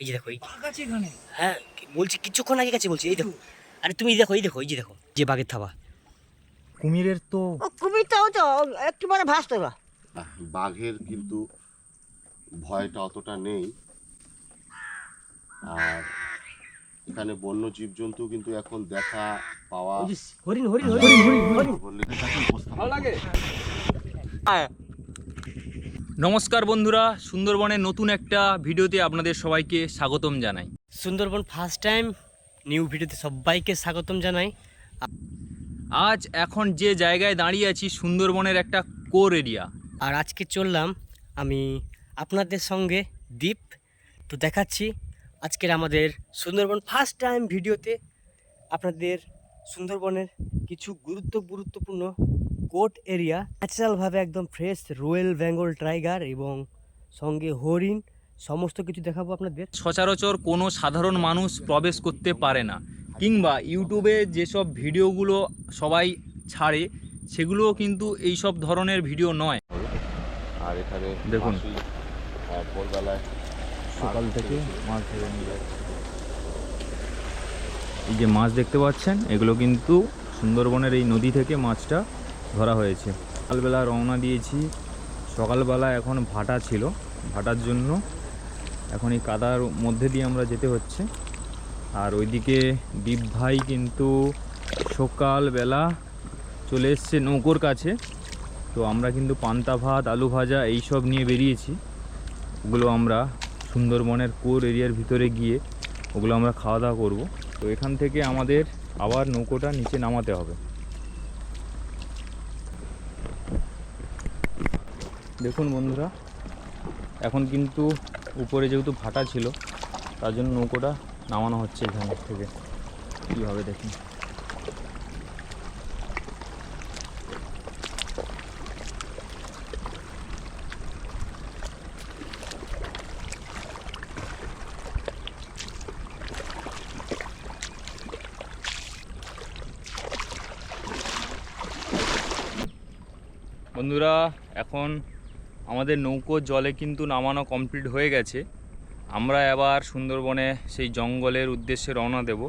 এই যে দেখো এই হ্যাঁ বলছি কিছুক্ষণ আগে গেছে বলছি এই দেখো। আরে তুমি এই দেখো এই দেখো এই যে দেখো যে বাঘের থাবা। কুমিরের তো ও কুমিরটাও তো একটু মানে ভাসতো না বাঘের কিন্তু ভয়টা অতটা নেই। আর এখানে বন্য জীবজন্তু কিন্তু এখন দেখা পাওয়া ওই যে হরিণ হরিণ হরিণ। হরিণ বললে নমস্কার বন্ধুরা সুন্দরবনের নতুন একটা ভিডিওতে আপনাদের সবাইকে স্বাগতম জানাই। সুন্দরবন ফার্স্ট টাইম নিউ ভিডিওতে সবাইকে স্বাগতম জানাই। আজ এখন যে জায়গায় দাঁড়িয়ে আছি সুন্দরবনের একটা কোর এরিয়া আর আজকে চললাম আমি আপনাদের সঙ্গে দ্বীপ তো দেখাচ্ছি আজকের আমাদের সুন্দরবন ফার্স্ট টাইম ভিডিওতে আপনাদের সুন্দরবনের কিছু গুরুত্ব গুরুত্বপূর্ণ কোট এরিয়া ন্যাচারালভাবে একদম ফ্রেশ রয়্যাল বেঙ্গল টাইগার এবং সঙ্গে হরিণ সমস্ত কিছু দেখাবো আপনাদের। সচরাচর কোনো সাধারণ মানুষ প্রবেশ করতে পারে না কিংবা ইউটিউবে যেসব ভিডিওগুলো সবাই ছাড়ে সেগুলোও কিন্তু এই সব ধরনের ভিডিও নয়। আর এখানে দেখুন। ভোরবেলায় সকাল থেকে মাছ ধরে নিয়ে যাচ্ছে। এই যে মাছ দেখতে পাচ্ছেন এগুলো কিন্তু সুন্দরবনের এই নদী থেকে মাছটা ধরা হয়েছে। সকালবেলা রওনা দিয়েছি। সকালবেলা এখন ভাটা ছিল। ভাটার জন্য এখন এই কাদার মধ্যে দিয়ে আমরা যেতে হচ্ছে। আর ওইদিকে দীপ ভাই কিন্তু সকালবেলা চলে এসছে নৌকোর কাছে। তো আমরা কিন্তু পান্তা ভাত, আলু ভাজা এইসব নিয়ে বেরিয়েছি। ওগুলো আমরা সুন্দরবনের কোর এরিয়ার ভিতরে গিয়ে ওগুলো আমরা খাওয়া দাওয়া করব। তো এখান থেকে আমাদের আবার নৌকোটা নিচে নামাতে হবে। দেখুন বন্ধুরা, এখন কিন্তু উপরে যেহেতু ভাটা ছিল, তার জন্য নৌকোটা নামানো হচ্ছে এখান থেকে। কীভাবে দেখুন। বন্ধুরা, এখন আমাদের নৌকো জলে কিন্তু নামানো কমপ্লিট হয়ে গেছে। আমরা এবার সুন্দরবনে সেই জঙ্গলের উদ্দেশ্যে রওনা দেব।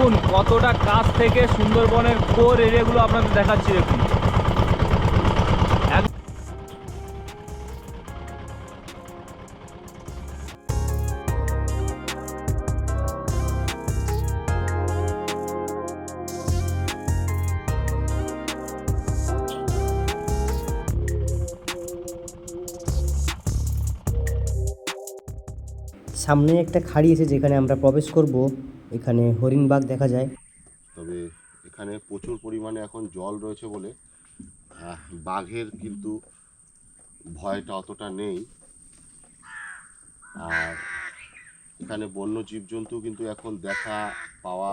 দেখুন কতটা কাছ থেকে সুন্দরবনের কোর এরিয়াগুলো আপনাদের দেখাচ্ছি দেখুন। সামনে একটা খাড়ি আছে যেখানে আমরা প্রবেশ করব এখানে হরিণ বাঘ দেখা যায়। তবে এখানে প্রচুর পরিমাণে এখন জল রয়েছে বলে বাঘের কিন্তু ভয়টা অতটা নেই। আর এখানে বন্য জীবজন্তু কিন্তু এখন দেখা পাওয়া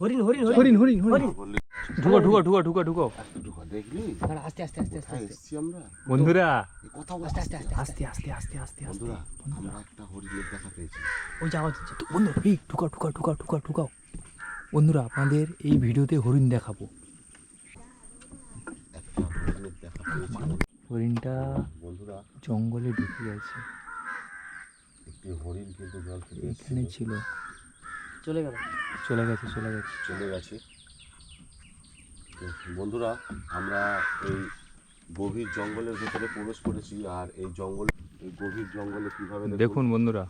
হরিণ হরিণ হরিণ। হরিণ হরিণ বললে ঢুকো ঢুকো ঢুকো ঢুকো ঢুকো। দেখলি? আস্তে আস্তে আস্তে আস্তে এসছি আমরা? বন্ধুরা। কথা আস্তে আস্তে আস্তে আস্তে আস্তে আস্তে আস্তে। বন্ধুরা আমরা একটা হরিণের দেখা পেয়েছি। ওই যাওয়া বন্ধু এই ঢুকাও ঢুকাও ঢুকাও ঢুকাও ঢুকাও। বন্ধুরা আপনাদের এই ভিডিওতে হরিণ দেখাবো। হরিণটা বন্ধুরা জঙ্গলে ঢুকে গেছে। হরিণ কিন্তু জল থেকে এখানে ছিল। চলে গেল। চলে গেছে চলে গেছে। চলে গেছে। বন্ধুরা আমরা এই গভীর জঙ্গলের ভেতরে প্রবেশ করেছি আর এই জঙ্গল এই গভীর জঙ্গলে কীভাবে দেখুন? বন্ধুরা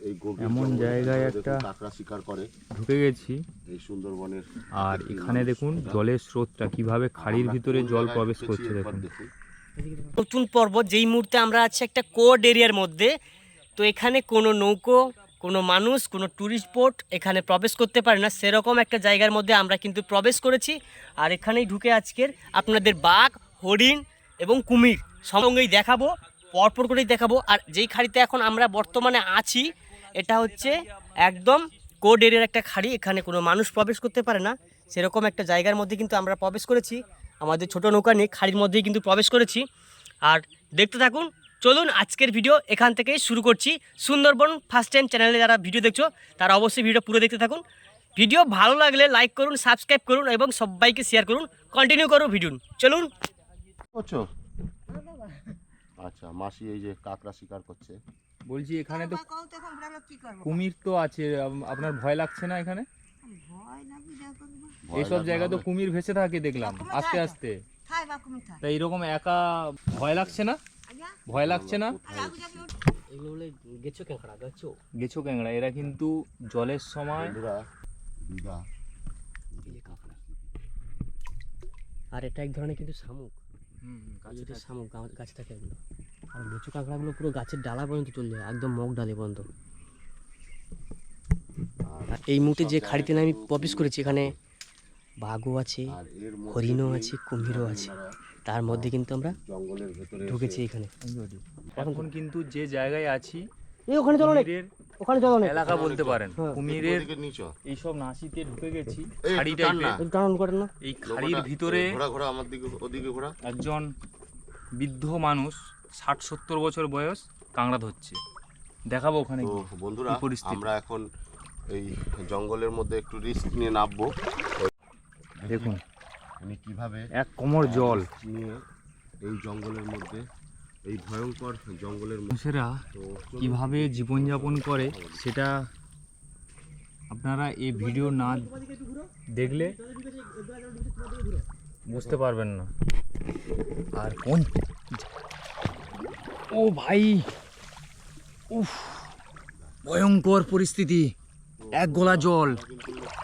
এই গভীর এমন জায়গায় একটা- কাঁকড়া শিকার করে। ঢুকে গেছি। এই সুন্দরবনের আর এখানে দেখুন জলের স্রোতটা কীভাবে খাড়ির ভিতরে জল প্রবেশ করছে দেখুন। নতুন পর্ব যেই মুহূর্তে আমরা আছি একটা কোড এরিয়ার মধ্যে তো এখানে কোনো নৌকো, কোনো মানুষ, কোনো ট্যুরিস্ট বোট এখানে প্রবেশ করতে পারে না। সেরকম একটা জায়গার মধ্যে আমরা কিন্তু প্রবেশ করেছি। আর এখানেই ঢুকে আজকের আপনাদের বাঘ, হরিণ এবং কুমির সঙ্গেই দেখাবো, পরপর করেই দেখাবো। আর যেই খাড়িতে এখন আমরা বর্তমানে আছি, এটা হচ্ছে একদম কোড এরিয়ার একটা খাড়ি। এখানে কোনো মানুষ প্রবেশ করতে পারে না। সেরকম একটা জায়গার মধ্যে কিন্তু আমরা প্রবেশ করেছি। আমাদের ছোট নৌকা নিয়ে খাড়ির মধ্যেই কিন্তু প্রবেশ করেছি। আর দেখতে থাকুন চলুন আজকের ভিডিও এখান থেকেই শুরু করছি। সুন্দরবন ফার্স্ট টাইম চ্যানেলে যারা ভিডিও দেখছ তারা অবশ্যই ভিডিও পুরো দেখতে থাকুন। ভিডিও ভালো লাগলে লাইক করুন সাবস্ক্রাইব করুন এবং সবাইকে শেয়ার করুন। কন্টিনিউ করুন ভিডিও চলুন। আচ্ছা মাসি এই যে কাঁকড়া শিকার করছে। বলছি এখানে তো কও তো এখন বলো কি করব? কুমির তো আছে আপনার ভয় লাগছে না এখানে? এইসব জায়গায় তো কুমির ভেসে থাকে দেখলাম আস্তে আস্তে। থাই বা কুমি এইরকম একা ভয় লাগছে না? ভয় লাগছে না? আর আগু যাবি ওঠ। এগুলো বলে গেছো কেঁকড়া গেছো? গেছো ক্যাংড়া এরা কিন্তু জলের সময় আর এটা এক ধরনের কিন্তু শামুক। এটা শামুক গাছে থাকে এগুলো। আর লিচু কাঁকড়াগুলো পুরো গাছের ডালা পর্যন্ত চলে যায় একদম মগ ডালে পর্যন্ত। আর এই মুহূর্তে যে খাড়িতে আমি প্রবেশ করেছি এখানে বাঘও আছে আর এর মধ্যে হরিণও আছে কুমিরও আছে। তার মধ্যে কিন্তু আমরা জঙ্গলের ভেতরে ঢুকেছি এখানে। এখন কিন্তু যে জায়গায় আছি এই ওখানে চলো ওখানে চলো না এলাকা বলতে পারেন। হ্যাঁ। কুমিরের নিচো। এইসব নাসিতে ঢুকে গেছি। খাড়ি টাইপের। টান করেন না। এই খাড়ির ভিতরে ঘোরা ঘোরা আমার দিকে ওদিকে ঘোরা। একজন বৃদ্ধ মানুষ ষাট সত্তর বছর বয়স কাংড়া ধরছে। দেখাবো ওখানে বন্ধুরা আমরা এখন এই জঙ্গলের মধ্যে একটু রিস্ক নিয়ে নামবো। দেখুন উনি কীভাবে এক কোমর জল। নিয়ে এই জঙ্গলের মধ্যে এই ভয়ঙ্কর জঙ্গলের মানুষেরা। কীভাবে জীবনযাপন করে সেটা আপনারা এই ভিডিও না দেখলে বুঝতে পারবেন না। আর কোন ও ভাই উফ ভয়ঙ্কর পরিস্থিতি এক গোলা জল।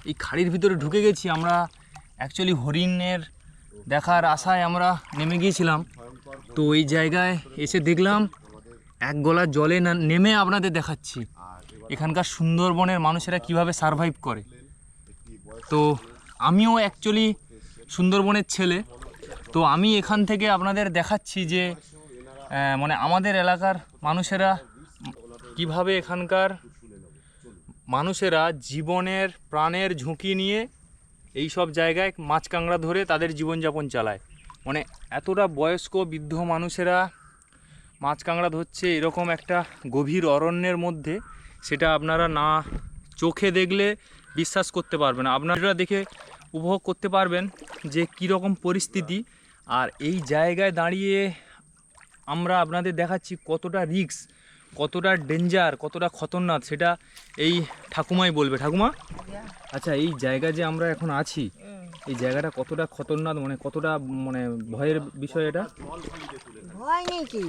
এই খাড়ির ভিতরে ঢুকে গেছি আমরা। অ্যাকচুয়ালি হরিণের দেখার আশায় আমরা নেমে গিয়েছিলাম। তো ওই জায়গায় এসে দেখলাম, এক গলা জলে নেমে আপনাদের দেখাচ্ছি। এখানকার সুন্দরবনের মানুষেরা কীভাবে সারভাইভ করে। তো আমিও অ্যাকচুয়ালি সুন্দরবনের ছেলে। তো আমি এখান থেকে আপনাদের দেখাচ্ছি যে মানে আমাদের এলাকার মানুষেরা কীভাবে এখানকার মানুষেরা জীবনের প্রাণের ঝুঁকি নিয়ে এই সব জায়গায় মাছ কাঁকড়া ধরে তাদের জীবনযাপন চালায়। মানে এতটা বয়স্ক, বৃদ্ধ মানুষেরা মাছ কাঁকড়া ধরছে এরকম একটা গভীর অরণ্যের মধ্যে, সেটা আপনারা না চোখে দেখলে বিশ্বাস করতে পারবেন আপনারা দেখে উপভোগ করতে পারবেন যে কীরকম পরিস্থিতি। আর এই জায়গায় দাঁড়িয়ে আমরা আপনাদের দেখাচ্ছি কতটা রিস্ক। কতটা ডেঞ্জার কতটা খতরনাক সেটা এই ঠাকুমাই বলবে। ঠাকুমা? আচ্ছা এই জায়গা যে আমরা এখন আছি এই জায়গাটা কতটা খতরনাক মানে কতটা মানে ভয়ের বিষয় এটা? ভয় নেই কি?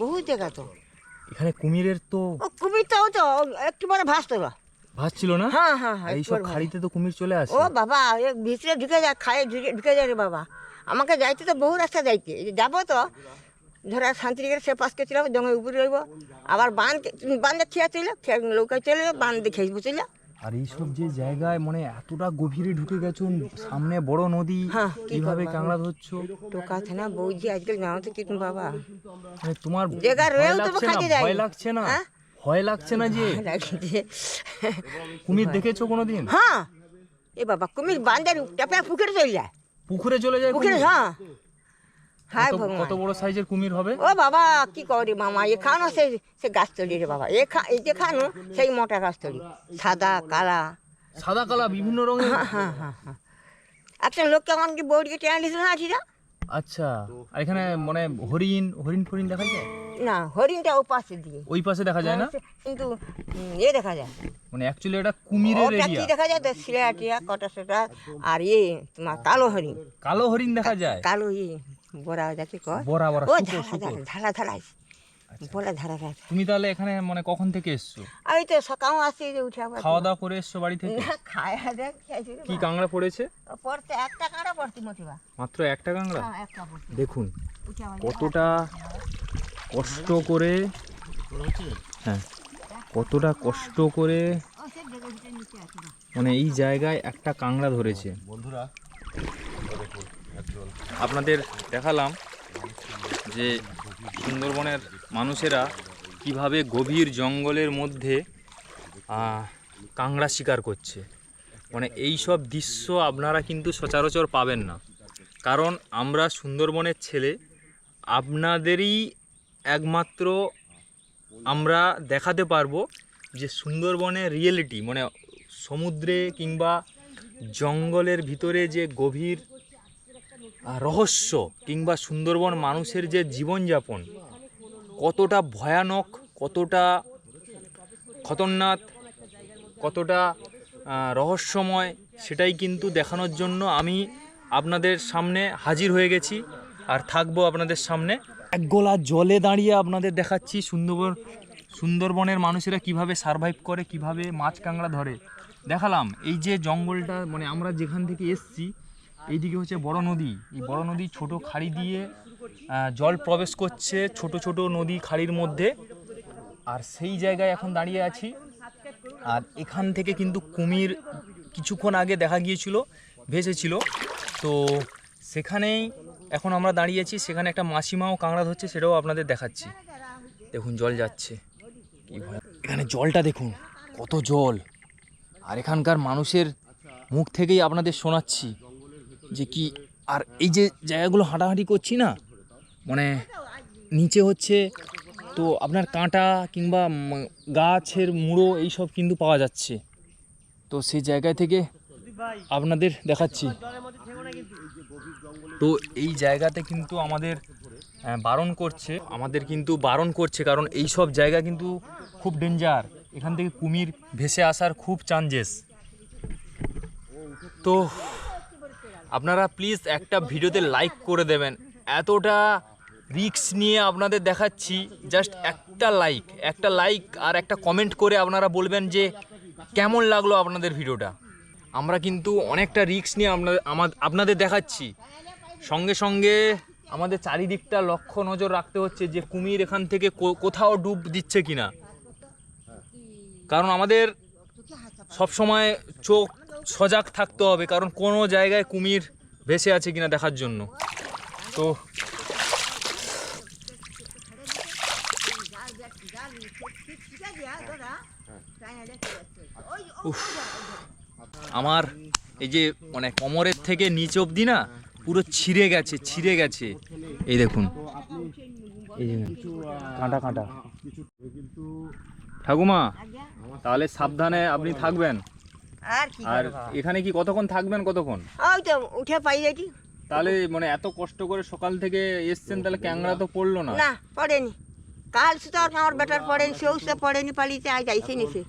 বহুত জায়গা তো। এখানে কুমিরের তো কুমির তো তো একটু পরে ভাস তোলা ভাসছিল না? হ্যাঁ হ্যাঁ হ্যাঁ এই সব খাড়িতে তো কুমির চলে আসে। ও বাবা ভিতরে ঢুকে যায় খায় ঢুকে ঢুকে যায় রে বাবা। আমাকে যাইতে তো বহু রাস্তা যাইতে। যাব তো ধরো শান্তিনিকের সে পাশকে চলে যাব জঙ্গলের উপরে রইব। আবার বাঁধ বাঁধে খেয়া চলে নৌকায় চলে বাঁধ দেখে চলে আর এইসব যে জায়গায় মানে এতটা গভীরে ঢুকে গেছো সামনে বড় নদী হ্যাঁ, কীভাবে? কাংড়া ধরছো? টোকা থানা বৌজি আজকাল জানো তো কি তুমি বাবা। মানে তোমার জায়গা রয়েও তো না? খাইতে যাই। ভয় লাগছে না? হ্যাঁ? ভয় লাগছে না যে? কুমির দেখেছ কোনোদিন? হ্যাঁ। এ বাবা কুমির বাঁধের টাপে পুকুরে চলে যায়। পুকুরে চলে যায় পুকুরে হ্যাঁ। হায় ভগবান। কত বড় সাইজের কুমির হবে? ও বাবা কি করি মামা? এখানো সে সে গাছ তলি রে বাবা। এখা এই যেখানো সেই মোটা গাছ তলি সাদা কালা। সাদা কালা বিভিন্ন রঙের? হ্যাঁ হ্যাঁ হ্যাঁ একটা লোককে আমাকে বৌদিকে টেনে দিয়েছিল না ঠিকা আচ্ছা আর এখানে মানে হরিণ হরিণ ফরিণ দেখা যায়? না হরিণটা ও পাশে দিয়ে। ওই পাশে দেখা যায় না? কিন্তু এ দেখা যায় মানে অ্যাকচুয়ালি এটা কুমিরের কি এরিয়া দেখা যায়? তো সিলেটিয়া কটা সেটা আর ইয়ে তোমার কালো হরিণ। কালো হরিণ দেখা যায়? কালো ইয়ে বড়া যাকে কয়? বড়া বড়া ও ধারা ধারা ধারা ধারা ধারা ধারা তুমি তাহলে এখানে মানে কখন থেকে এসছো? আমি তো সকাল আসছি যে উঠে আবার খাওয়া দাওয়া করে এসছো বাড়ি থেকে? না খায় দেখ কি। কাংড়া পড়েছে? পড়তে একটা কাঁড়া পড়তি মতিবা। মাত্র একটা কাংড়া হ্যাঁ একটা পড়তি দেখুন কতটা কষ্ট করে হ্যাঁ কতটা কষ্ট করে মানে এই জায়গায় একটা কাংড়া ধরেছে। বন্ধুরা আপনাদের দেখালাম যে সুন্দরবনের মানুষেরা কীভাবে গভীর জঙ্গলের মধ্যে কাংড়া শিকার করছে। মানে এই সব দৃশ্য আপনারা কিন্তু সচরাচর পাবেন না। কারণ আমরা সুন্দরবনের ছেলে, আপনাদেরই একমাত্র আমরা দেখাতে পারব যে সুন্দরবনের রিয়েলিটি মানে সমুদ্রে কিংবা জঙ্গলের ভিতরে যে গভীর রহস্য কিংবা সুন্দরবন মানুষের যে জীবনযাপন, কতটা ভয়ানক, কতটা খতরনাক, কতটা রহস্যময়, সেটাই কিন্তু দেখানোর জন্য আমি আপনাদের সামনে হাজির হয়ে গেছি আর থাকব আপনাদের সামনে। এক গোলা জলে দাঁড়িয়ে আপনাদের দেখাচ্ছি সুন্দরবন, সুন্দরবনের মানুষেরা কীভাবে সারভাইভ করে, কীভাবে মাছ কাঁকড়া ধরে। দেখালাম, এই যে জঙ্গলটা মানে আমরা যেখান থেকে এসছি এইদিকে হচ্ছে বড় নদী। এই বড় নদী ছোট খাড়ি দিয়ে জল প্রবেশ করছে ছোট ছোট নদী খাড়ির মধ্যে। আর সেই জায়গায় এখন দাঁড়িয়ে আছি। আর এখান থেকে কিন্তু কুমির কিছুক্ষণ আগে দেখা গিয়েছিল, ভেসেছিল। তো সেখানেই এখন আমরা দাঁড়িয়ে আছি। সেখানে একটা মাসিমাও কাঁকড়া ধরছে, সেটাও আপনাদের দেখাচ্ছি। দেখুন, জল যাচ্ছে। এখানে জলটা দেখুন, কত জল। আর এখানকার মানুষের মুখ থেকেই আপনাদের শোনাচ্ছি। যে কি আর এই যে জায়গাগুলো হাঁটাহাঁটি করছি না মানে নিচে হচ্ছে তো আপনার কাঁটা কিংবা গাছের মুড়ো এইসব কিন্তু পাওয়া যাচ্ছে। তো সেই জায়গা থেকে আপনাদের দেখাচ্ছি। তো এই জায়গাতে কিন্তু আমাদের বারণ করছে, আমাদের কিন্তু বারণ করছে কারণ এই সব জায়গা কিন্তু খুব ডেঞ্জার। এখান থেকে কুমির ভেসে আসার খুব চান্সেস তো আপনারা প্লিজ একটা ভিডিওতে লাইক করে দেবেন। এতটা রিস্ক নিয়ে আপনাদের দেখাচ্ছি জাস্ট একটা লাইক একটা লাইক আর একটা কমেন্ট করে আপনারা বলবেন যে কেমন লাগল আপনাদের ভিডিওটা। আমরা কিন্তু অনেকটা রিক্স নিয়ে আপনাদের আপনাদের দেখাচ্ছি। সঙ্গে সঙ্গে আমাদের চারিদিকটা লক্ষ্য নজর রাখতে হচ্ছে যে কুমির এখান থেকে কোথাও ডুব দিচ্ছে কিনা। কারণ আমাদের সব সময় চোখ সজাগ থাকতে হবে, কারণ কোনো জায়গায় কুমির ভেসে আছে কিনা দেখার জন্য। তো আমার এই যে মানে কোমরের থেকে নিচ অবধি না, পুরো ছিঁড়ে গেছে ছিঁড়ে গেছে। এই দেখুন। কাঁটা কাঁটা। ঠাকুমা, তাহলে সাবধানে আপনি থাকবেন। আর কি আর করব? এখানে কি কতক্ষণ থাকবেন কতক্ষণ? ওই তো উঠে পাই যাইটি তাহলে মানে এত কষ্ট করে সকাল থেকে এসছেন তাহলে ক্যাংরা তো পড়ল না। না পড়েনি। কাল সুতো আর আমার বেটার পড়েনি সেও সে পড়েনি পালিতে আজ আইসে নিছে।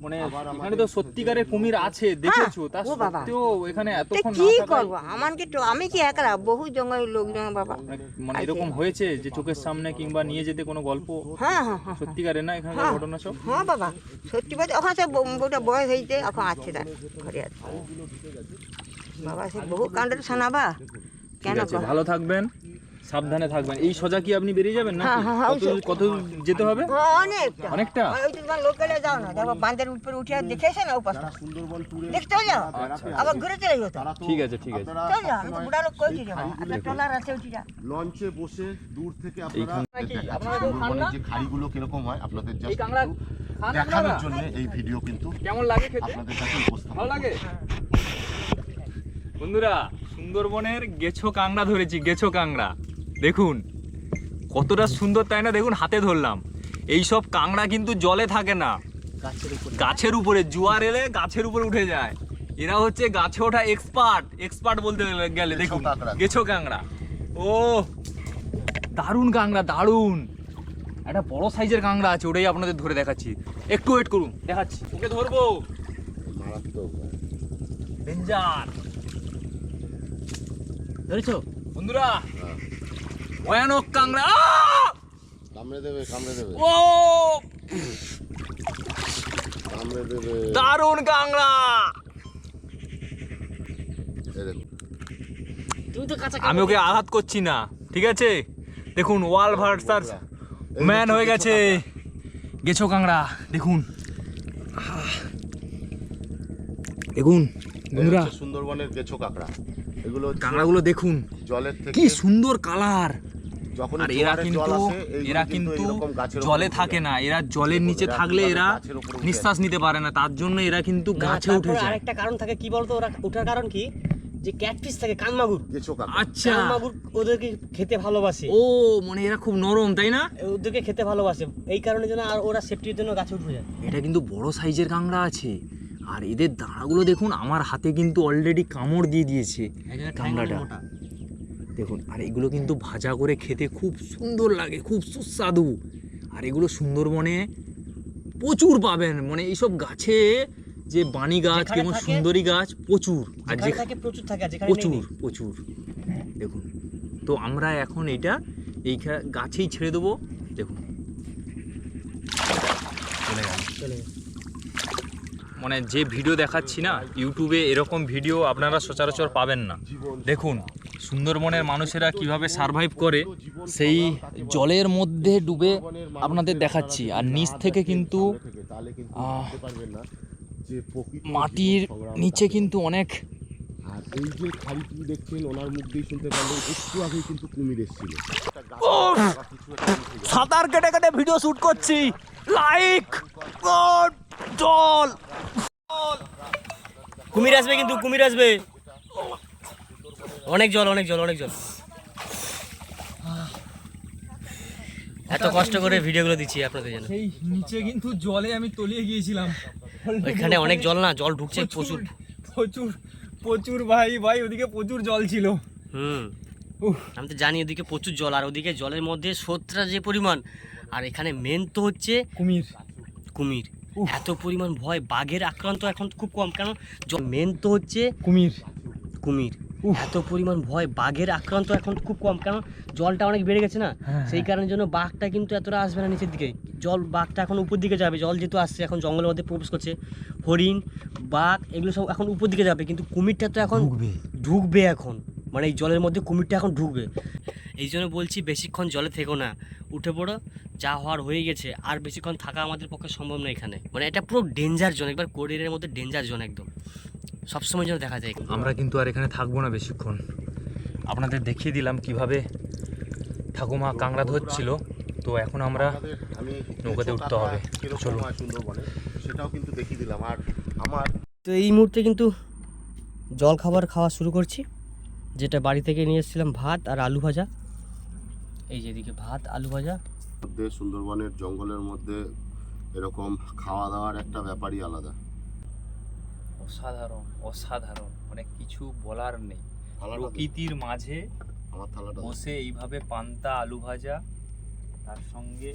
মানে এখানে তো সত্যিকারের কুমির আছে দেখেছ? তা সত্ত্বেও এখানে এতক্ষণ কি করব? আমাকে তো আমি কি একলা? বহু জঙ্গলের লোকজন বাবা। মানে- মানে এরকম হয়েছে যে চোখের সামনে কিংবা নিয়ে যেতে কোনো গল্প? হ্যাঁ হ্যাঁ হ্যাঁ সত্যিকারের না হ্যাঁ। ঘটনা সব? হ্যাঁ বাবা। সত্যি বলতে ওখানে বউটা বয়স হয়েছে এখন আছে তার ঘরে আছে। বাবা সে বহু কাণ্ডের শোনাবা। কেন ভালো থাকবেন। সাবধানে থাকবেন। এই সোজা কি আপনি বেরিয়ে যাবেন না হ্যাঁ, হ্যাঁ, হ্যাঁ, কত কত যেতে হবে? অনেকটা। অনেকটা? ওই তো তোমার লোকালে যাও না দেখো বাঁধের উপরে উঠে দেখেছে না উপাসটা সুন্দরবন ট্যুরে দেখতে যাও আবার ঘুরে চলে যেত ঠিক আছে ঠিক আছে। চল যাও আমি তো বুড়া লোক কইছি রে বাবা একটা ট্রলার আছে উঠি যা। লঞ্চে বসে দূর থেকে আপনারা আপনারা যে খাড়িগুলো কীরকম হয় আপনাদের এই জাস্ট দেখানোর জন্য এই ভিডিও কিন্তু কেমন লাগে খেতে? আপনাদের কাছে উপস্থাপন ভালো লাগে? বন্ধুরা সুন্দরবনের গেছো কাংড়া ধরেছি গেছো কাংড়া দেখুন কতটা সুন্দর তাই না? দেখুন হাতে ধরলাম। এই সব কাংড়া কিন্তু জলে থাকে না। গাছের উপরে। জোয়ার এলে গাছের উপরে উঠে যায়। এরা হচ্ছে গাছে ওঠা এক্সপার্ট এক্সপার্ট বলতে গেলে- দেখুন কাঁকড়া। গেছো কাংড়া ও দারুণ কাংড়া দারুণ। একটা বড় সাইজের কাংড়া আছে ওটাই আপনাদের ধরে দেখাচ্ছি। একটু ওয়েট করুন দেখাচ্ছি। ওকে ধরবো। ডেঞ্জার ধরেছো? বন্ধুরা ভয়ানক কাংড়া। কামড়ে দেবে কামড়ে দেবে। ও! কামড়ে দেবে। দারুণ কাংড়া। তুমি তো কাঁচা আমি ওকে আঘাত করছি না ঠিক আছে? দেখুন ওয়াল ভার্সাস এই ম্যান হয়ে গেছে গেছো। কাংড়া দেখুন। দেখুন বন্ধুরা। সুন্দরবনের গেছো কাঁকড়া। এগুলো কাঁকড়াগুলো দেখুন। জলের থেকে কি সুন্দর কালার। যখন আর এরা কিন্তু এরা কিন্তু জলে থাকে না। এরা জলের নিচে থাকলে এরা নিঃশ্বাস নিতে পারে না। তার জন্য এরা কিন্তু গাছে উঠে যায়। আরেকটা কারণ থাকে কি বলতো ওরা? ওঠার কারণ কি? যে ক্যাটফিশ থাকে কানমাগুর। আচ্ছা। কানমাগুর ওদেরকে খেতে ভালোবাসে। ও মানে এরা খুব নরম তাই না? ওদেরকে খেতে ভালোবাসে। এই কারণে জন্য আর ওরা সেফটির জন্য গাছে উঠে যায়। এটা কিন্তু বড় সাইজের কাঁকড়া আছে। আর এদের দাঁড়াগুলো দেখুন আমার হাতে কিন্তু অলরেডি কামড় দিয়ে দিয়েছে কাঁকড়াটা। দেখুন আর এগুলো কিন্তু ভাজা করে খেতে খুব সুন্দর লাগে খুব সুস্বাদু। আর এগুলো সুন্দরবনে প্রচুর পাবেন মানে এইসব গাছে যে বাণী গাছ থাকে- সুন্দরী গাছ প্রচুর। আর যেখানে যে প্রচুর থাকে প্রচুর প্রচুর। দেখুন তো আমরা এখন এটা এই খা- গাছেই ছেড়ে দেবো। দেখুন। চলে গেল। চলে গেছে। মানে যে ভিডিও দেখাচ্ছি না ইউটিউবে এরকম ভিডিও আপনারা সচরাচর পাবেন না। দেখুন সুন্দরবনের মানুষেরা কীভাবে সারভাইভ করে সেই জলের মধ্যে ডুবে আপনাদের দেখাচ্ছি। আর নিচ থেকে কিন্তু মাটির নিচে কিন্তু অনেক আর এই যে খাড়িটি দেখছেন ওনার মুখ দিয়ে শুনতে পারলেন একটু আগেই কিন্তু কুমির এসেছিল। সাঁতার কেটে কেটে ভিডিও শুট করছি। লাইক জল। কুমির আসবে কিন্তু কুমির আসবে। অনেক জল অনেক জল অনেক জল। এত কষ্ট করে ভিডিওগুলো দিচ্ছি আপনাদের জন্য। সেই নিচে কিন্তু জলে আমি তলিয়ে গিয়েছিলাম। ওইখানে অনেক জল না জল ঢুকছে প্রচুর প্রচুর। প্রচুর ভাই ভাই ওদিকে প্রচুর জল ছিল। হুম। আমি তো জানি ওদিকে প্রচুর জল আর ওদিকে জলের মধ্যে স্রোতটা যে পরিমাণ আর এখানে মেন তো হচ্ছে কুমির। কুমির। এত পরিমাণ ভয় বাঘের আক্রান্ত এখন খুব কম কেন? মেন তো হচ্ছে কুমির। কুমির। এত পরিমাণ ভয় বাঘের আক্রান্ত এখন খুব কম কারণ জলটা অনেক বেড়ে গেছে না? হ্যাঁ, সেই কারণের জন্য বাঘটা কিন্তু এতটা আসবে না নিচের দিকে। জল বাঘটা এখন উপর দিকে যাবে জল যেহেতু আসছে এখন জঙ্গলের মধ্যে প্রবেশ করছে। হরিণ বাঘ এগুলো সব এখন উপর দিকে যাবে কিন্তু কুমিরটা তো এখন ঢুকবে এখন। মানে এই জলের মধ্যে কুমিরটা এখন ঢুকবে। এই জন্য বলছি বেশিক্ষণ জলে থেকো না। উঠে পড়ো যা হওয়ার হয়ে গেছে আর বেশিক্ষণ থাকা আমাদের পক্ষে সম্ভব না এখানে। মানে এটা পুরো ডেঞ্জার জোন একবার কোরিয়ারের মধ্যে ডেঞ্জার জোন একদম। সবসময় যেন দেখা যায় আমরা কিন্তু আর এখানে থাকব না বেশিক্ষণ। আপনাদের দেখিয়ে দিলাম কীভাবে ঠাকুমা কাংড়া ধরছিল। তো এখন আমরা নৌকাতে উঠতে হবে। সুন্দরবনে সেটাও কিন্তু দেখিয়ে দিলাম আর আমার তো এই মুহূর্তে কিন্তু জল খাবার খাওয়া শুরু করছি। যেটা বাড়ি থেকে নিয়ে এসেছিলাম ভাত আর আলু ভাজা। এই যে এদিকে ভাত আলু ভাজা। মধ্যে সুন্দরবনের জঙ্গলের মধ্যে এরকম খাওয়া দাওয়ার একটা ব্যাপারই আলাদা। অসাধারণ অসাধারণ। মানে কিছু বলার নেই। প্রকৃতির মাঝে আমার থালাটা বসে এইভাবে পান্তা আলু ভাজা তার সঙ্গে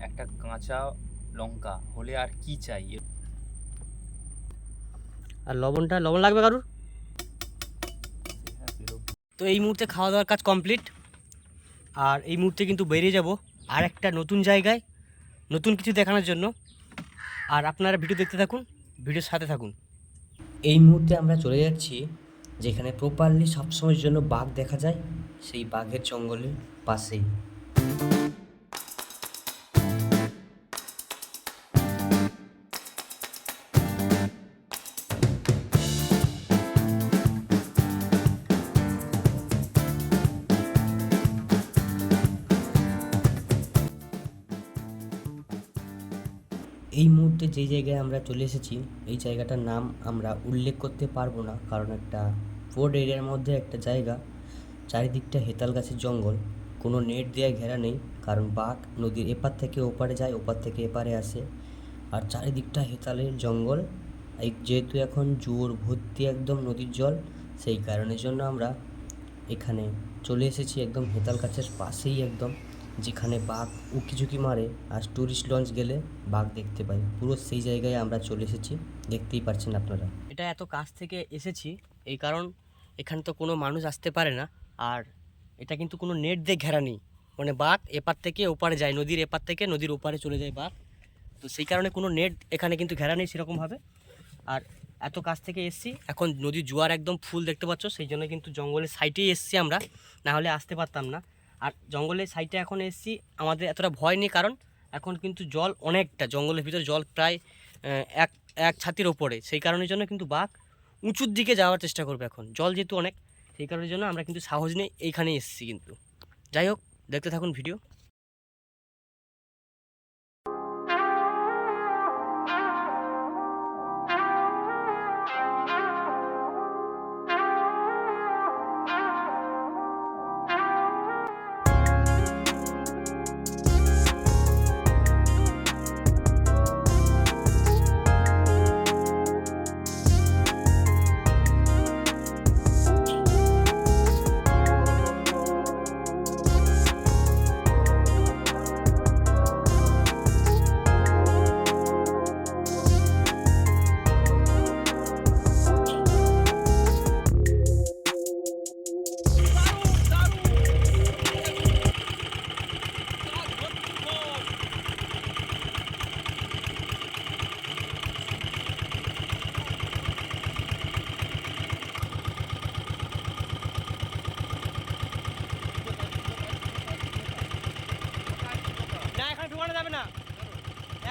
একটা কাঁচা লঙ্কা। হলে আর কি চাই? আর লবণটা লবণ লাগবে কারুর? তো এই মুহূর্তে খাওয়া দাওয়ার কাজ কমপ্লিট আর এই মুহূর্তে কিন্তু বেরিয়ে যাব আর একটা নতুন জায়গায়, নতুন কিছু দেখানোর জন্য। আর আপনারা ভিডিও দেখতে থাকুন, ভিডিওর সাথে থাকুন। এই মুহূর্তে আমরা চলে যাচ্ছি, যেখানে প্রপারলি সবসময়ের জন্য বাঘ দেখা যায়, সেই বাঘের জঙ্গলের পাশেই। যেই জায়গায় আমরা চলে এসেছি, এই জায়গাটার নাম আমরা উল্লেখ করতে পারব না, কারণ একটা ফোর্ড এরিয়ার মধ্যে একটা জায়গা, চারিদিকটা হেতাল গাছের জঙ্গল, কোনো নেট দেওয়া ঘেরা নেই, কারণ বাঘ নদীর এপার থেকে ওপারে যায়, ওপার থেকে এপারে আসে, আর চারিদিকটা হেতালের জঙ্গল এই যেহেতু এখন জোর ভর্তি একদম নদীর জল, সেই কারণের জন্য আমরা এখানে চলে এসেছি একদম হেতাল গাছের পাশেই একদম। যেখানে বাঘ উকিঝুঁকি মারে আর টুরিস্ট লঞ্চ গেলে বাঘ দেখতে পাই। পুরো সেই জায়গায় আমরা চলে এসেছি, দেখতেই পাচ্ছেন আপনারা। এটা এত কাছ থেকে এসেছি, এই কারণ এখানে তো কোনো মানুষ আসতে পারে না, আর এটা কিন্তু কোনো নেট দিয়ে ঘেরা নেই। মানে বাঘ এপার থেকে ওপারে যায়, নদীর এপার থেকে নদীর ওপারে চলে যায় বাঘ। তো সেই কারণে কোনো নেট এখানে কিন্তু ঘেরা নেই সেরকমভাবে। আর এত কাছ থেকে এসছি, এখন নদীর জোয়ার একদম ফুল দেখতে পাচ্ছ, সেই জন্য কিন্তু জঙ্গলের সাইডেই এসছি আমরা। না হলে আসতে পারতাম না। আর জঙ্গলের সাইডে এখন এসছি। আমাদের এতটা ভয় নেই, কারণ এখন কিন্তু জল অনেকটা, জঙ্গলের ভিতরে জল প্রায় এক এক ছাতির ওপরে। সেই কারণের জন্য কিন্তু বাঘ উঁচুর দিকে যাওয়ার চেষ্টা করবে এখন। জল যেহেতু অনেক, সেই কারণের জন্য আমরা কিন্তু সাহস নিয়ে এইখানেই এসেছি কিন্তু। যাই হোক, দেখতে থাকুন ভিডিও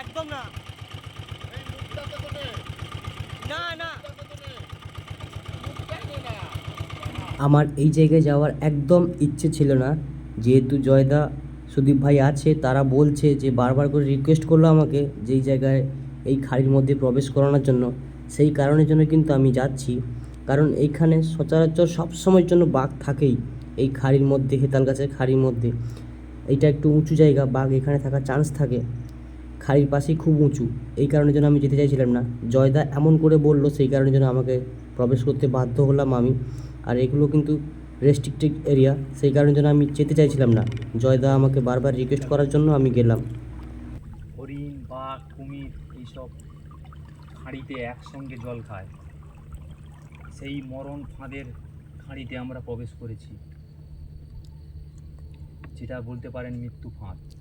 একদম না না। না। আমার এই জায়গায় যাওয়ার একদম ইচ্ছে ছিল না। যেহেতু জয়দা সুদীপ ভাই আছে তারা বলছে যে বারবার করে রিকোয়েস্ট করল আমাকে যেই জায়গায় এই খাড়ির মধ্যে প্রবেশ করানোর জন্য। সেই কারণের জন্য কিন্তু আমি যাচ্ছি। কারণ এইখানে সচরাচর সব সময়ের জন্য বাঘ থাকেই এই খাড়ির মধ্যে হেতাল গাছের খাড়ির মধ্যে। এটা একটু উঁচু জায়গা বাঘ এখানে থাকার চান্স থাকে। খাড়ির পাশেই খুব উঁচু। এই কারণের জন্য আমি যেতে চাইছিলাম না। জয়দা এমন করে বলল, সেই কারণের জন্য আমাকে প্রবেশ করতে বাধ্য হলাম আমি। আর এগুলো কিন্তু রেস্ট্রিক্টেড এরিয়া সেই কারণের জন্য আমি যেতে চাইছিলাম না। জয়দা আমাকে বারবার রিকোয়েস্ট করার জন্য আমি গেলাম। হরিণ, বাঘ, কুমির এইসব খাঁড়িতে একসঙ্গে জল খায়। সেই মরণ ফাঁদের খাঁড়িতে আমরা প্রবেশ করেছি। যেটা বলতে পারেন মৃত্যু ফাঁদ।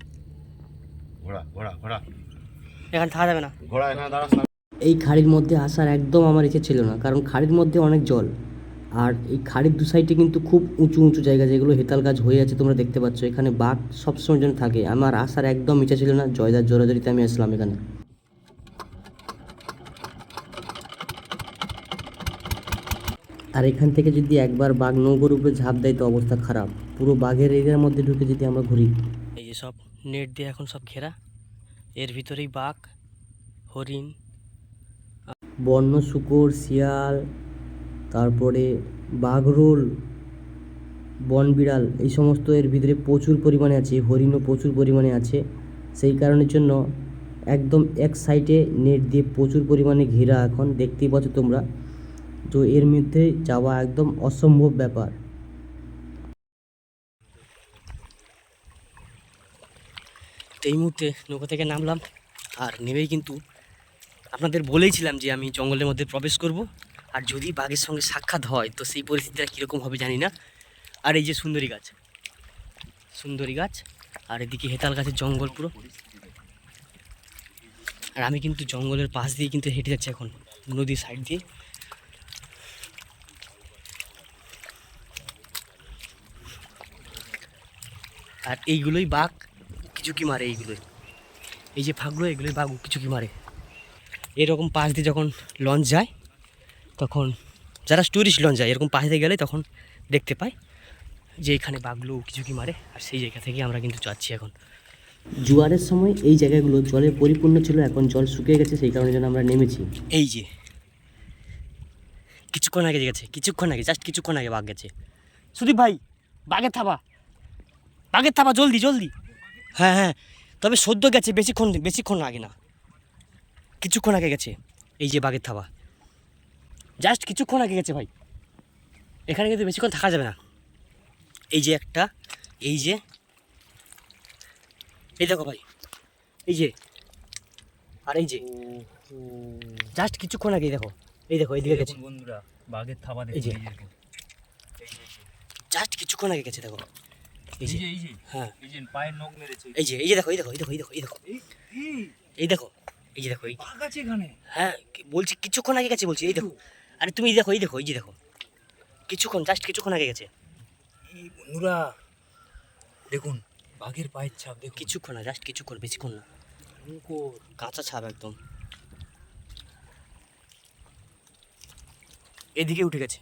ঘোড়া ঘোড়া ঘোড়া। এখানে থাকা যাবে না। ঘোড়া এখানে দাঁড়াস এই খাড়ির মধ্যে আসার একদম আমার ইচ্ছে ছিল না কারণ খাড়ির মধ্যে অনেক জল। আর এই খাড়ির দু সাইডে কিন্তু খুব উঁচু উঁচু জায়গা যেগুলো হেতাল গাছ হয়ে আছে তোমরা দেখতে পাচ্ছ। এখানে বাঘ সবসময় জন্য থাকে। আমার আসার একদম ইচ্ছা ছিল না। জয়দার জোরাজোরিতে আমি আসলাম এখানে। আর এখান থেকে যদি একবার বাঘ নৌকোর উপরে ঝাঁপ দেয় তো অবস্থা খারাপ। পুরো বাঘের এরিয়ার মধ্যে ঢুকে যদি আমরা ঘুরি। এই যে সব নেট দিয়ে এখন সব ঘেরা। এর ভিতরেই বাঘ, হরিণ, বন্য শুকর, শিয়াল, তারপরে বাঘরোল বন বিড়াল এই সমস্ত এর ভিতরে প্রচুর পরিমাণে আছে হরিণও প্রচুর পরিমাণে আছে। সেই কারণের জন্য একদম এক সাইডে নেট দিয়ে প্রচুর পরিমাণে ঘেরা এখন, দেখতেই পাচ্ছ তোমরা। তো এর মধ্যে যাওয়া একদম অসম্ভব ব্যাপার। তো এই মুহূর্তে নৌকা থেকে নামলাম আর নেমেই কিন্তু আপনাদের বলেইছিলাম যে আমি জঙ্গলের মধ্যে প্রবেশ করব। আর যদি বাঘের সঙ্গে সাক্ষাৎ হয়, তো সেই পরিস্থিতিটা কীরকম হবে জানি না। আর এই যে সুন্দরী গাছ সুন্দরী গাছ, আর এদিকে হেতাল গাছের জঙ্গল পুরো। আর আমি কিন্তু জঙ্গলের পাশ দিয়ে কিন্তু হেঁটে যাচ্ছি এখন, নদীর সাইড দিয়ে। আর এইগুলোই বাঘ। কিছুকি মারে এইগুলোই? এই যে ফাঁকগুলো এগুলোই বাঘ কিছুকি মারে? এরকম পাশ দিয়ে যখন লঞ্চ যায় তখন যারা ট্যুরিস্ট লঞ্চ যায় এরকম পাশ দিয়ে গেলে তখন দেখতে পায় যে এখানে বাঘগুলো কিছুকি মারে আর সেই জায়গা থেকে আমরা কিন্তু যাচ্ছি এখন। জোয়ারের সময় এই জায়গাগুলো জলে পরিপূর্ণ ছিল এখন জল শুকিয়ে গেছে সেই কারণে যেন আমরা নেমেছি। এই যে কিছুক্ষণ আগে গেছে কিছুক্ষণ আগে জাস্ট কিছুক্ষণ আগে বাঘ গেছে। সুদীপ ভাই বাঘের থাবা বাঘের থাবা জলদি জলদি। হ্যাঁ হ্যাঁ। তবে সদ্য গেছে বেশিক্ষণ বেশিক্ষণ আগে না। কিছুক্ষণ আগে গেছে এই যে বাঘের থাবা। জাস্ট কিছুক্ষণ আগে গেছে ভাই। এখানে কিন্তু বেশিক্ষণ থাকা যাবে না। এই যে একটা এই যে এই দেখো ভাই এই যে আর এই যে। জাস্ট কিছুক্ষণ আগে দেখো এই দেখো এইদিকে গেছে। বন্ধুরা বাঘের থাবা এই যে। জাস্ট কিছুক্ষণ আগে গেছে দেখো। এই যে এই যে হ্যাঁ। এই যে পায়ের নখ মেরেছে। এই যে এই যে দেখো এই দেখো এই দেখো এই দেখো এই দেখো। এই দেখো এই যে দেখো এই বাঘ আছে এখানে। হ্যাঁ বলছি কিছুক্ষণ আগে গেছে বলছি এই দেখো। আরে তুমি এই দেখো এই দেখো এই যে দেখো। কিছুক্ষণ জাস্ট কিছুক্ষণ আগে গেছে। এই বন্ধুরা দেখুন বাঘের পায়ের ছাপ দেখুন। কিছুক্ষণ না জাস্ট কিছুক্ষণ বেশিক্ষণ না। কাঁচা ছাপ একদম। এদিকে উঠে গেছে।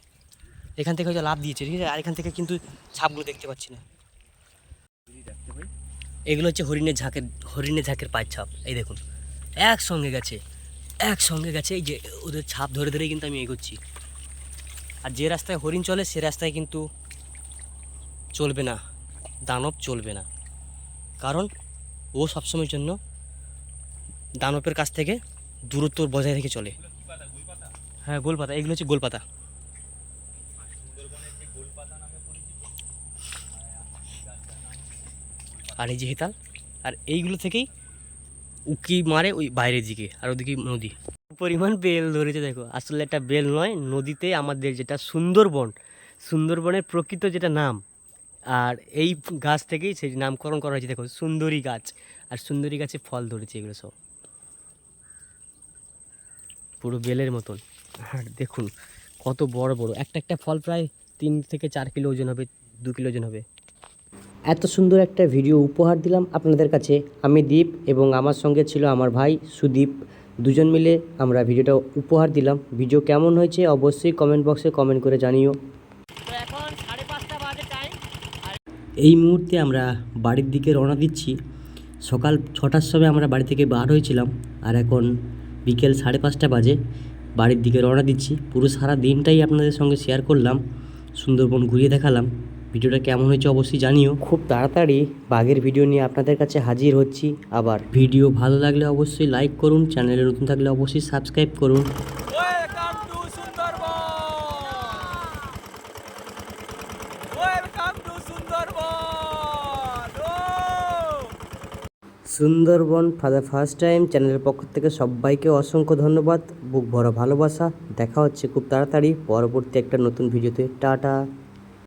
এখান থেকে হয়তো লাভ দিয়েছে ঠিক আছে? আর এখান থেকে কিন্তু ছাপগুলো দেখতে পাচ্ছি না। এগুলো হচ্ছে হরিণের ঝাঁকের হরিণের ঝাঁকের পায়ের ছাপ। এই দেখুন, একসঙ্গে গেছে একসঙ্গে গেছে। এই যে ওদের ছাপ ধরে ধরেই কিন্তু আমি এগোচ্ছি। আর যে রাস্তায় হরিণ চলে, সে রাস্তায় কিন্তু চলবে না, দানব চলবে না। কারণ ও সবসময়ের জন্য দানবের কাছ থেকে দূরত্ব বজায় রেখে চলে। হ্যাঁ গোলপাতা, এগুলো হচ্ছে গোলপাতা। আর এই যে হেতাল, আর এইগুলো থেকেই উকি মারে ওই বাইরের দিকে, আর ওদিকে নদী। পরিমাণ বেল ধরেছে দেখো, আসলে একটা বেল নয়, নদীতে আমাদের যেটা সুন্দরবন, সুন্দরবনের প্রকৃত যেটা নাম, আর এই গাছ থেকেই সেই নামকরণ করা হয়েছে দেখো, সুন্দরী গাছ, আর সুন্দরী গাছে ফল ধরেছে এগুলো সব। পুরো বেলের মতন। আর দেখুন, কত বড় বড়, একটা একটা ফল প্রায় তিন থেকে চার কিলো ওজন হবে, দু কিলো ওজন হবে। এত সুন্দর একটা ভিডিও উপহার দিলাম আপনাদের কাছে। আমি দীপ এবং আমার সঙ্গে ছিল আমার ভাই সুদীপ। দুজন মিলে আমরা ভিডিওটা উপহার দিলাম। ভিডিও কেমন হয়েছে অবশ্যই কমেন্ট বক্সে কমেন্ট করে জানিও। এই মুহূর্তে আমরা বাড়ির দিকে রওনা দিচ্ছি। সকাল ছটার সময় আমরা বাড়ি থেকে বার হয়েছিলাম আর এখন বিকেল সাড়ে পাঁচটা বাজে। বাড়ির দিকে রওনা দিচ্ছি। পুরো সারা দিনটাই আপনাদের সঙ্গে শেয়ার করলাম। সুন্দরবন ঘুরিয়ে দেখালাম। ভিডিওটা কেমন হয়েছে অবশ্যই জানিও। খুব তাড়াতাড়ি বাঘের ভিডিও নিয়ে আপনাদের কাছে হাজির হচ্ছি আবার। ভিডিও ভালো লাগলে অবশ্যই লাইক করুন চ্যানেলে নতুন থাকলে অবশ্যই সাবস্ক্রাইব করুন। Sundarban welcome to Sundarban Sundarban for the first time চ্যানেলের পক্ষ থেকে সবাইকে অসংখ্য ধন্যবাদ। বুক ভরা ভালোবাসা। দেখা হচ্ছে খুব তাড়াতাড়ি। পরবর্তী একটা নতুন ভিডিওতে। টাটা।